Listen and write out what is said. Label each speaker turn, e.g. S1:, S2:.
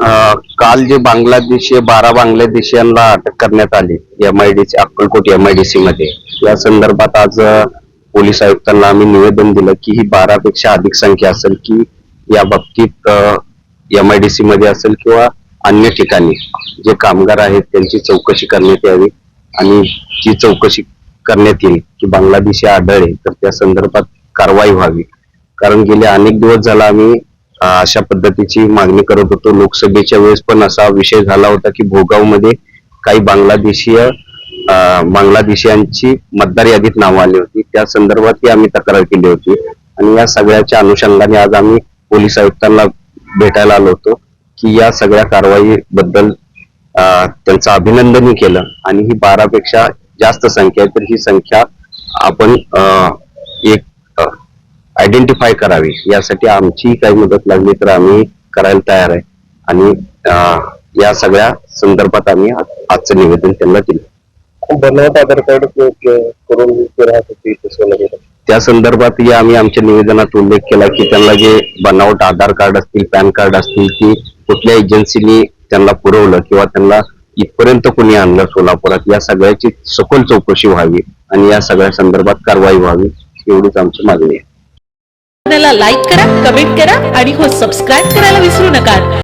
S1: अं, काल जे बांगलादेशी बारा बांगलादेशीयांना अटक करण्यात आली M I D Akkalkot M I D C मध्ये. या संदर्भात आज पोलीस आयुक्तांना आम्ही निवेदन दिलं की ही बारा पेक्षा अधिक संख्या असेल की या बाबतीत एम आय डी सी मध्ये असेल किंवा अन्य ठिकाणी जे कामगार आहेत त्यांची चौकशी करण्यात यावी आणि जी चौकशी करण्यात येईल की बांगलादेशी आढळले तर त्या संदर्भात कारवाई व्हावी. कारण गेले अनेक दिवस झाला आम्ही अशा पद्धतीची मागणी करत होतो. लोकसभेच्या वेळेस पण असा विषय झाला होता की भोगावमध्ये काही बांगलादेशीय बांगलादेशीयांची मतदार यादीत नावं आली होती. त्या संदर्भातही आम्ही तक्रार केली होती. आणि या सगळ्याच्या अनुषंगाने आज आम्ही पोलीस आयुक्तांना भेटायला आलो होतो. की या सगळ्या कारवाई बद्दल त्यांचं अभिनंदनही केलं. आणि ही बारा पेक्षा जास्त संख्या आहे तर ही संख्या आपण एक आयडेंटिफाय करावी. यासाठी आमची काही मदत लागली तर आम्ही करायला तयार आहे. आणि या सगळ्या संदर्भात आम्ही आज- आजचं निवेदन त्यांना दिलं.
S2: बनावट आधार कार्ड करून
S1: त्या संदर्भात या आम्ही आमच्या निवेदनात उल्लेख केला की त्यांना जे बनावट आधार कार्ड असतील पॅन कार्ड असतील ती कुठल्या एजन्सीनी त्यांना पुरवलं किंवा त्यांना इथपर्यंत कोणी आणलं सोलापुरात या सगळ्याची सखोल चौकशी व्हावी आणि या सगळ्या संदर्भात कारवाई व्हावी एवढीच आमची मागणी आहे.
S3: चॅनलला लाईक करा कमेंट करा आणि हो सबस्क्राईब करायला विसरू नका.